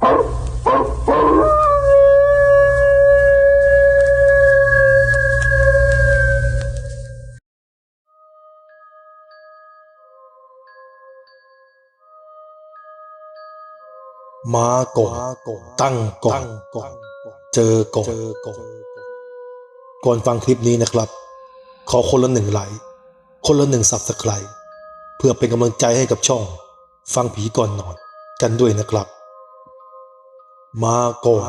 มาก่อนตั้งก่อนเจอก่อนก่อนฟังคลิปนี้นะครับ ขอคนละหนึ่งไลค์คนละหนึ่งสับสไครเพื่อเป็นกำลังใจให้กับช่อง ฟังผีก่อนนอนกันด้วยนะครับ มาก่อน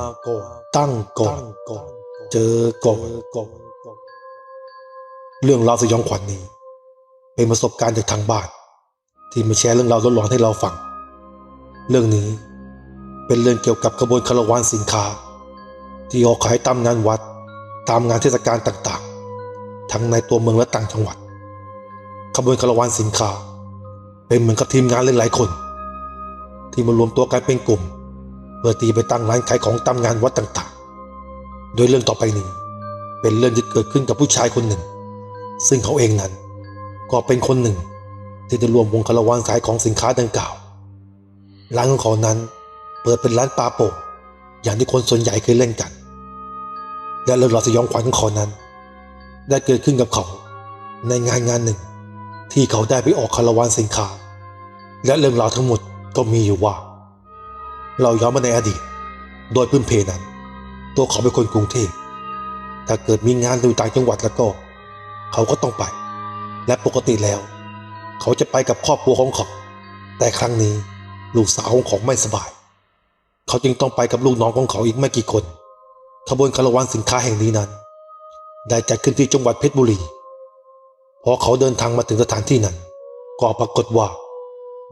ตั้งก่อนเจอก่อนเรื่องราวสยองขวัญนี้ เป็นประสบการณ์จากทางบ้าน ที่มาแชร์เรื่องราวหลอนๆให้เราฟัง เรื่องนี้เป็นเรื่องเกี่ยวกับขบวนคาราวานสินค้า ที่ออกขายตามงานวัด ตามงานเทศกาลต่างๆ ทั้งในตัวเมืองและต่างจังหวัด ขบวนคาราวานสินค้า เป็นเหมือนกับทีมงานหลายๆคน ที่มารวมตัวกันเป็นกลุ่ม เพื่อตีไปตั้งร้านขายของตามงานวัดต่างๆ โดยเรื่องต่อไปนี้ เป็นเรื่องที่เกิดขึ้นกับผู้ชายคนหนึ่ง ซึ่งเขาเองนั้น ก็เป็นคนหนึ่ง ที่ได้รวมวงคารวานขายของสินค้าดังกล่าว ร้านของเขานั้นเปิดเป็นร้านปลาโป่งอย่างที่คนส่วนใหญ่เคยเล่นกัน และเรื่องราวสยองขวัญของเขานั้น ได้เกิดขึ้นกับเขาในงานงานหนึ่ง ที่เขาได้ไปออกคารวานสินค้า และเรื่องราวทั้งหมดก็มีอยู่ว่า เราย้อนมาในอดีต โดยพื้นเพนั้น ตัวเขาเป็นคนกรุงเทพถ้าเกิดมีงานอยู่ต่างจังหวัดแล้วก็ เขาก็ต้องไป และปกติแล้ว เขาจะไปกับครอบครัวของเขา แต่ครั้งนี้ลูกสาวของเขาไม่สบาย เขาจึงต้องไปกับลูกน้องของเขาอีกไม่กี่คน ขบวนคาราวานสินค้าแห่งนี้นั้น ได้จัดขึ้นที่จังหวัดเพชรบุรี พอเขาเดินทางมาถึงสถานที่นั้น ก็ปรากฏว่า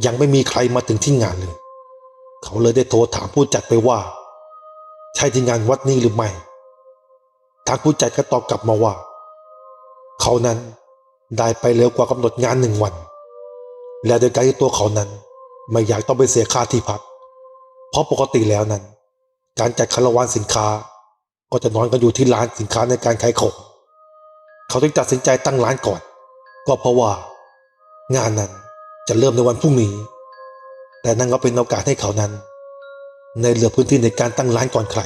ยังไม่มีใครมาถึงที่งานเลย เขาเลยได้โทรถามผู้จัดไปว่า ใช่ที่งานวัดนี้หรือไม่ ทางผู้จัดก็ตอบกลับมาว่า เขานั้นได้ไปเร็วกว่ากำหนดงานหนึ่งวัน และโดยการที่ตัวเขานั้นไม่อยากต้องไปเสียค่าที่พัก เพราะปกติแล้วนั้น การจัดคาราวานสินค้า ก็จะนอนกันอยู่ที่ร้านสินค้าในการขายของเขาจึงตัดสินใจตั้งร้านก่อน ก็เพราะว่า งานนั้นจะเริ่มในวันพรุ่งนี้ แต่นั่นก็เป็นโอกาสให้เขานั้น ในเหลือพื้นที่ในการตั้งร้านก่อนใคร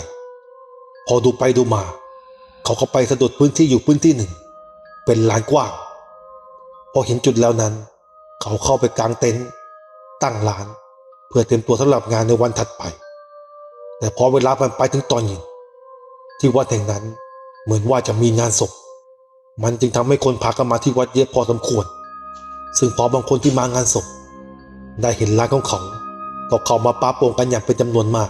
พอดูไปดูมา เขาก็ไปสะดุดพื้นที่อยู่พื้นที่หนึ่ง เป็นลานกว้าง พอเห็นจุดแล้วนั้น เขาเข้าไปกางเต็นท์ตั้งร้าน เพื่อเตรียมตัวสำหรับงานในวันถัดไป แต่พอเวลามันไปถึงตอนเย็นที่วัดแห่งนั้นเหมือนว่าจะมีงานศพ มันจึงทำให้คนพากันมาที่วัดเยอะพอสมควร ซึ่งพอบางคนที่มางานศพ ได้เห็นร้านของเขาก็เข้ามาปาโป่งกันอย่างเป็นจำนวนมาก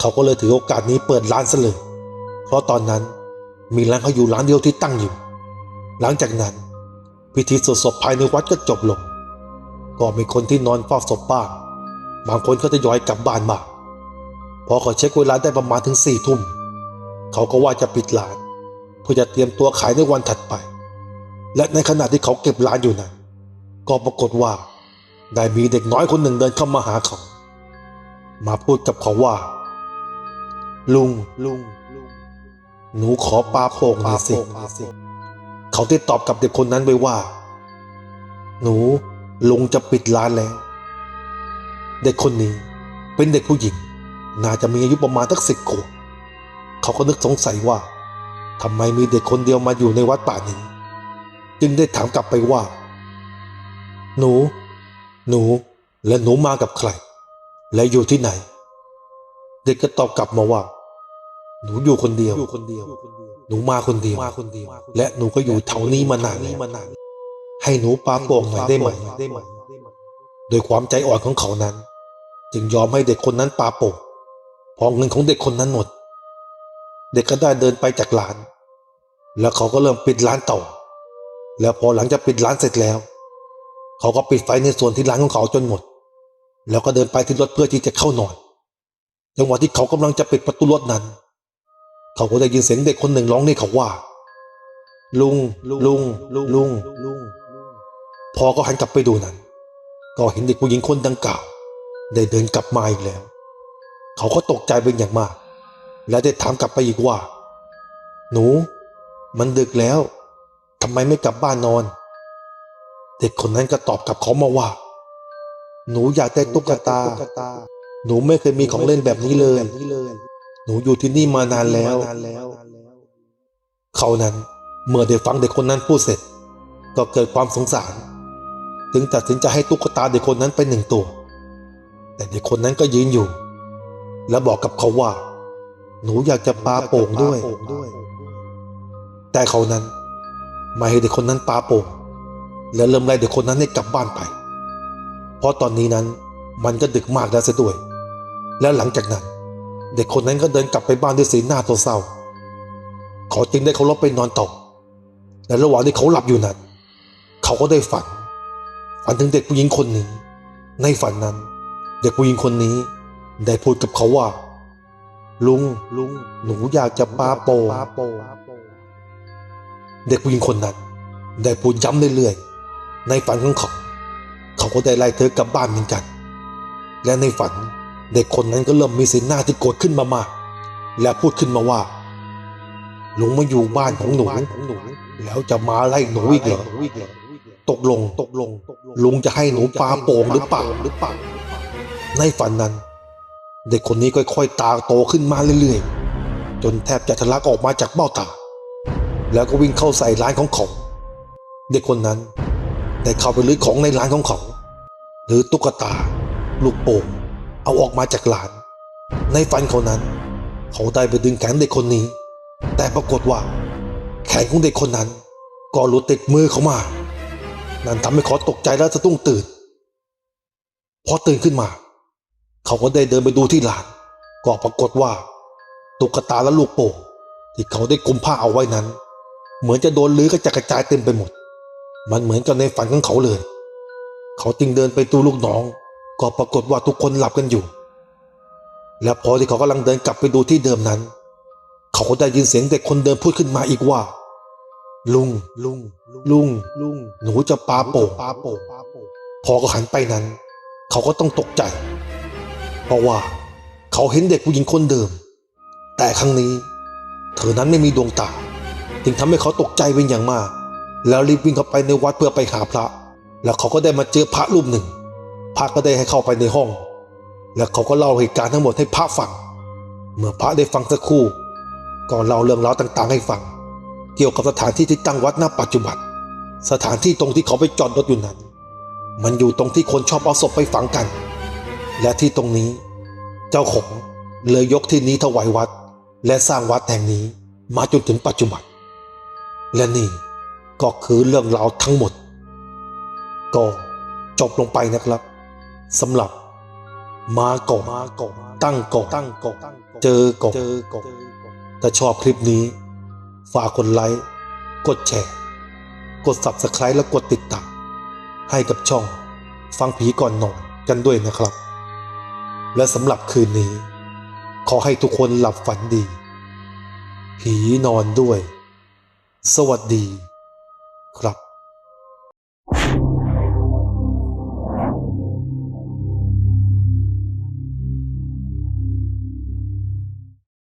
เขาก็เลยถือโอกาสนี้เปิดร้านซะเลยเพราะตอนนั้นมีร้านเขาอยู่ร้านเดียวที่ตั้งอยู่ หลังจากนั้น พิธีสวดศพภายในวัดก็จบลง ก็มีคนที่นอนเฝ้าศพบ้าง บางคนก็จะย้อยกลับบ้านมาพอเขาเช็คเวลาได้ประมาณถึงสี่ทุ่ม เขาก็ว่าจะปิดร้านเพื่อจะเตรียมตัวขายในวันถัดไป และในขณะที่เขาเก็บร้านอยู่นั้นก็ปรากฏว่า ได้มีเด็กน้อยคนหนึ่งเดินเข้ามาหาเขา มาพูดกับเขาว่า ลุงลุงหนูขอปลาโป่งหน่อยสิเขาได้ตอบกับเด็กคนนั้นไปว่า หนูลุงจะปิดร้านแล้ว เด็กคนนี้เป็นเด็กผู้หญิง น่าจะมีอายุประมาณสักสิบขวบเขาก็นึกสงสัยว่าทำไมมีเด็กคนเดียวมาอยู่ในวัดป่านี้ จึงได้ถามกลับไปว่า หนู หนู และหนูมากับใคร และอยู่ที่ไหน เด็กก็ตอบกลับมาว่า หนูอยู่คนเดียวอยู่คนเดียวหนูมาคนเดียวมาคนเดียว และหนูก็อยู่แถวนี้มานานแล้วให้หนูปาโป่งหน่อยได้ไหมโดยความใจอ่อนของเขานั้น จึงยอมให้เด็กคนนั้นปาโป่งพอเงินของเด็กคนนั้นหมด เด็กก็ได้เดินไปจากร้าน แล้วเขาก็เริ่มปิดร้านต่อ แล้วพอหลังจากปิดร้านเสร็จแล้ว เขาก็ปิดไฟในส่วนที่ร้านของเขาจนหมด แล้วก็เดินไปที่รถเพื่อที่จะเข้านอนจังหวะที่เขากำลังจะปิดประตูรถนั้น เขาก็ได้ยินเสียงเด็กคนหนึ่งร้องเรียกเขาว่าลุงลุงลุงลุงลุงพอก็หันกลับไปดูนั้น ก็เห็นเด็กผู้หญิงคนดังกล่าว ได้เดินกลับมาอีกแล้ว เขาก็ตกใจเป็นอย่างมาก และได้ถามกลับไปอีกว่า หนู มันดึกแล้วทำไมไม่กลับบ้านนอน เด็กคนนั้นก็ตอบกลับเขามาว่า หนูอยากได้ตุ๊กตา หนูไม่เคยมีของเล่นแบบนี้เลย หนูอยู่ที่นี่มานานแล้ว เขานั้นเมื่อได้ฟังเด็กคนนั้นพูดเสร็จ ก็เกิดความสงสาร จึงตัดสินใจให้ตุ๊กตาเด็กคนนั้นไปหนึ่งตัว แต่เด็กคนนั้นก็ยืนอยู่ และบอกกับเขาว่า หนูอยากจะปาโป่งด้วย แต่เขานั้นไม่ให้เด็กคนนั้นปาโป่ง และเริ่มไล่เด็กคนนั้นให้กลับบ้านไป เพราะตอนนี้นั้นมันก็ดึกมากแล้วเสียด้วย แล้วหลังจากนั้น เด็กคนนั้นก็เดินกลับไปบ้านด้วยสีหน้าตัวเศร้าขาจึงได้เคารพไปนอนต่อและระหว่างที่เขาหลับอยู่นั้น เขาก็ได้ฝัน ฝันถึงเด็กผู้หญิงคนหนึ่ง ในฝันนั้น เด็กผู้หญิงคนนี้ได้พูดกับเขาว่า ลุงลุงหนูอยากจะปาโป เด็กผู้หญิงคนนั้น ได้พูดย้ำเรื่อยๆ ในฝันของเขา เขาก็ได้ไล่เธอกลับบ้านเหมือนกัน และในฝันเด็กคนนั้นก็เริ่มมีสีหน้าที่โกรธขึ้นมามากและพูดขึ้นมาว่าลุงมาอยู่บ้านของหนูแล้วจะมาไล่หนูอีกเหรอตกลงตกลง ลุงจะให้หนูปาโป่งหรือเปล่าหรือเปล่าในฝันนั้น เด็กคนนี้ค่อยๆตาโตขึ้นมาเรื่อยๆ จนแทบจะทะลักออกมาจากเบ้าตา แล้วก็วิ่งเข้าใส่ร้านของเขา เด็กคนนั้น ได้เข้าไปลื้อของในร้านของเขา หรือตุ๊กตา ลูกโป่งเอาออกมาจากร้าน ในฝันเขานั้น เขาได้ไปดึงแขนเด็กคนนี้ แต่ปรากฏว่า แขนของเด็กคนนั้น ก็หลุดติดมือเขามา นั่นทำให้เขาตกใจและสะตุ้งตื่น พอตื่นขึ้นมา เขาก็ได้เดินไปดูที่ร้าน ก็ปรากฏว่า ตุ๊กตาและลูกโป่งที่เขาได้กุมผ้าเอาไว้นั้น เหมือนจะโดนลื้อกระจัดกระจายเต็มไปหมด มันเหมือนกับในฝันของเขาเลย เขาจึงเดินไปดูลูกน้อง ก็ปรากฏว่าทุกคนหลับกันอยู่ และพอที่เขากำลังเดินกลับไปดูที่เดิมนั้น เขาก็ได้ยินเสียงเด็กคนเดิมพูดขึ้นมาอีกว่า ลุงลุงลุงลุงหนูจะปาโป่งปาโป่งพอเขาหันไปนั้น เขาก็ต้องตกใจ เพราะว่าเขาเห็นเด็กผู้หญิงคนเดิม แต่ครั้งนี้ เธอนั้นไม่มีดวงตาจึงทำให้เขาตกใจเป็นอย่างมาก แล้วรีบวิ่งเข้าไปในวัดเพื่อไปหาพระ แล้วเขาก็ได้มาเจอพระรูปหนึ่ง พระก็ได้ให้เข้าไปในห้อง แล้วเขาก็เล่าเหตุการณ์ทั้งหมดให้พระฟัง เมื่อพระได้ฟังสักครู่ ก็เล่าเรื่องราวต่างๆ ให้ฟัง เกี่ยวกับสถานที่ที่ตั้งวัดณปัจจุบัน สถานที่ตรงที่เขาไปจอดรถอยู่นั้น มันอยู่ตรงที่คนชอบเอาศพไปฝังกัน และที่ตรงนี้ เจ้าของเลยยกที่นี้ถวายวัด และสร้างวัดแห่งนี้มาจนถึงปัจจุบัน และนี่ ก็คือเรื่องราวทั้งหมด ก็จบลงไปนะครับสำหรับมาก่อนมาก่อตั้งก่อตั้งก่อเจอก่อนเจอก่อนถ้าชอบคลิปนี้ ฝากกดไลค์กดแชร์ กด subscribe และกดติดตามให้กับช่องฟังผีก่อนนอนกันด้วยนะครับ และสำหรับคืนนี้ ขอให้ทุกคนหลับฝันดี ผีนอนด้วย สวัสดี ครับ